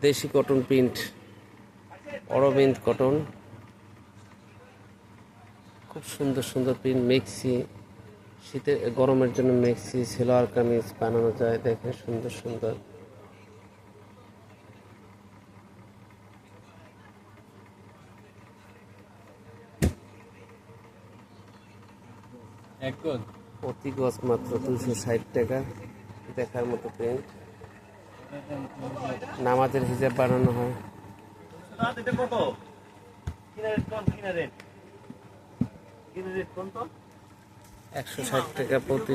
দেশি cotton print Aurobindo cotton. খুব সুন্দর সুন্দর প্রিন্ট মেক্সি শীতের গরমের জন্য মেক্সি সেলোয়ার কামিজ বানানো যায় দেখে সুন্দর সুন্দর। প্রতি গজ মাত্র দুশো ষাট টাকা দেখার মতো প্রিন্ট। নামাজের হিসাব বানানো হয়। একশো ষাট টাকা প্রতি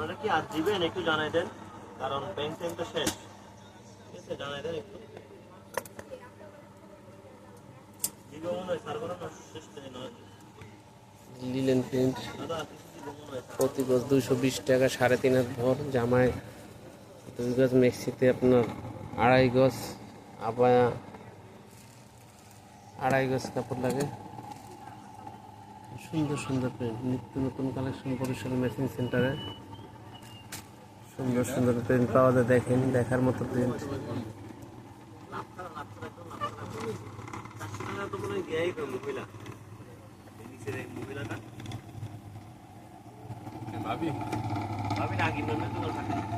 আপনারা কি আজ দিবেন? একটু জানাই দেন কারণ ব্যাংক টাইম তো শেষ। ঠিক আছে জানাই দেন একটু। Linen print. প্রতি গজ দুইশো বিশ টাকা সাড়ে তিন হাত ভর জামায়। দুই গজ মেক্সিতে আপনার আড়াই গজ আবায়া আড়াই গজ কাপড় লাগে। সুন্দর সুন্দর প্রিন্ট নিত্য নতুন কালেকশন বরিশাল মেশিন সেন্টারে সুন্দর সুন্দর প্রিন্ট পাওয়া যায় দেখেন দেখার মতো প্রিন্ট ভাবি। ভাবি না